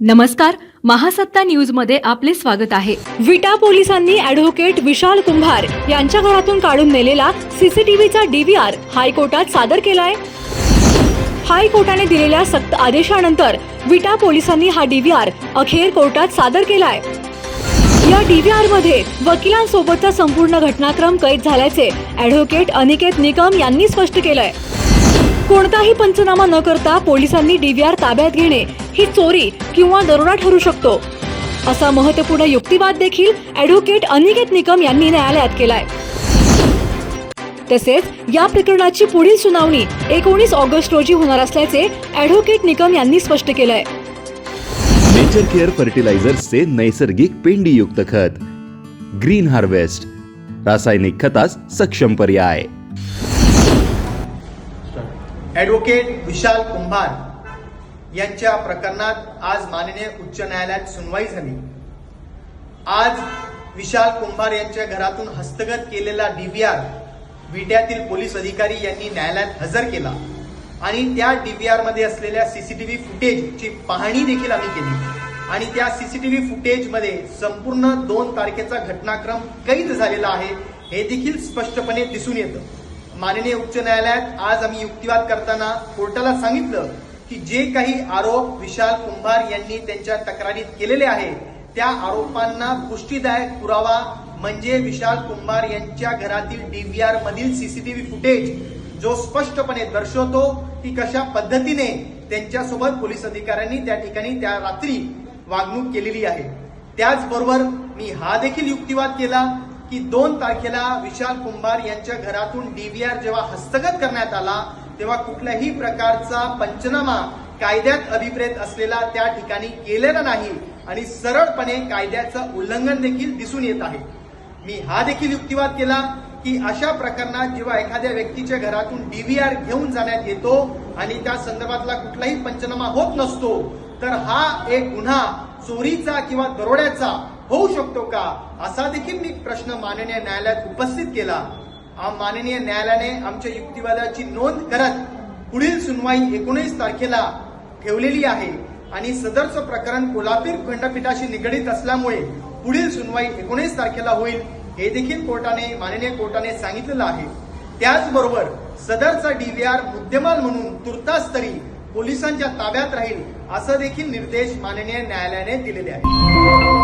नमस्कार महासत्ता न्यूजमध्ये आपले स्वागत आहे. विटा पोलिसांनी ॲडव्होकेट विशाल कुंभार यांच्या घरातून काढून नेलेला सीसीटीव्हीचा डीव्हीआर हायकोर्टात सादर केलाय. हायकोर्टाने दिलेल्या सक्त आदेशानंतर विटा पोलिसांनी हा डीव्हीआर अखेर कोर्टात सादर केलाय. या डीव्हीआरमध्ये वकिलांसोबतचा संपूर्ण घटनाक्रम कैद झाल्याचे ॲडव्होकेट अनिकेत निकम यांनी स्पष्ट केलंय. कोणताही पंचनामा न करता पोलिसांनी डीव्हीआर ताब्यात घेणे ही चोरी किंवा दरोडा ठरू शकतो. असा महत्त्वपूर्ण युक्तिवाद देखील ॲडव्होकेट अनिकेत निकम यांनी न्यायालयात केलाय. तसेच या प्रकरणाची पुढील सुनावणी एकोणीस ऑगस्ट रोजी होणार असल्याचे ॲडव्होकेट निकम यांनी स्पष्ट केलंय. नेचर केअर फर्टिलायझर्सचे नैसर्गिक पेंडीयुक्त खत. ग्रीन हार्वेस्ट रासायनिक खतास सक्षम पर्याय. ॲडव्होकेट विशाल कुंभार. यांच्या प्रकरणात आज माननीय उच्च न्यायालयात सुनवाई झाली. आज विशाल कुंभार यांच्या घरातून हस्तगत केलेला डीव्हीआर विट्यातील पोलीस अधिकारी यांनी न्यायालयात हजर केला आणि त्या डीव्हीआरमध्ये असलेल्या सीसीटीव्ही फुटेजची पाहणी देखील आम्ही केली. आणि त्या सीसीटीव्ही फुटेजमध्ये संपूर्ण दोन तारखेचा घटनाक्रम कैद झालेला आहे हे देखील स्पष्टपणे दिसून येतं. माननीय उच्च न्यायालयात आज आम्ही युक्तिवाद करताना कोर्टाला सांगितलं की जे काही आरोप विशाल कुंभार यांनी त्यांच्या तक्रारीत केलेले आहे त्या आरोपांना पुष्टीदायक पुरावा म्हणजे विशाल कुंभार यांच्या घरातील डीव्हीआर मधील सीसीटीव्ही फुटेज जो स्पष्टपणे दर्शवतो की कशा पद्धतीने त्यांच्यासोबत पोलीस अधिकाऱ्यांनी त्या ठिकाणी त्या रात्री वागणूक केलेली आहे. त्याचबरोबर मी हा देखील युक्तिवाद केला की दोन तारखेला विशाल कुंभार यांच्या घरातून डीव्हीआर जेव्हा हस्तगत करण्यात आला तेव्हा कुठल्याही प्रकारचा पंचनामा कायद्यात अभिप्रेत असलेला त्या ठिकाणी केलेला नाही आणि सरळपणे कायद्याचं उल्लंघन देखील दिसून येत आहे. मी हा देखील युक्तिवाद केला की अशा प्रकरणात जेव्हा एखाद्या व्यक्तीच्या घरातून डीव्हीआर घेऊन जाण्यात येतो आणि त्या संदर्भातला कुठलाही पंचनामा होत नसतो तर हा एक गुन्हा चोरीचा किंवा दरोड्याचा होऊ शकतो का असा देखील मी प्रश्न माननीय न्यायालयात उपस्थित केला. माननीय न्यायालयाने आमच्या युक्तिवादाची नोंद करत पुढील सुनवाई एकोणीस तारखेला ठेवलेली आहे आणि सदरचं प्रकरण कोल्हापूर खंडपीठाशी निगडीत असल्यामुळे पुढील सुनवाई एकोणीस तारखेला होईल हे देखील कोर्टाने माननीय कोर्टाने सांगितलेलं आहे. त्याचबरोबर सदरचा डीव्हीआर मुद्देमाल म्हणून तुर्तास तरी पोलिसांच्या ताब्यात राहील असं देखील निर्देश माननीय न्यायालयाने दिलेले आहेत.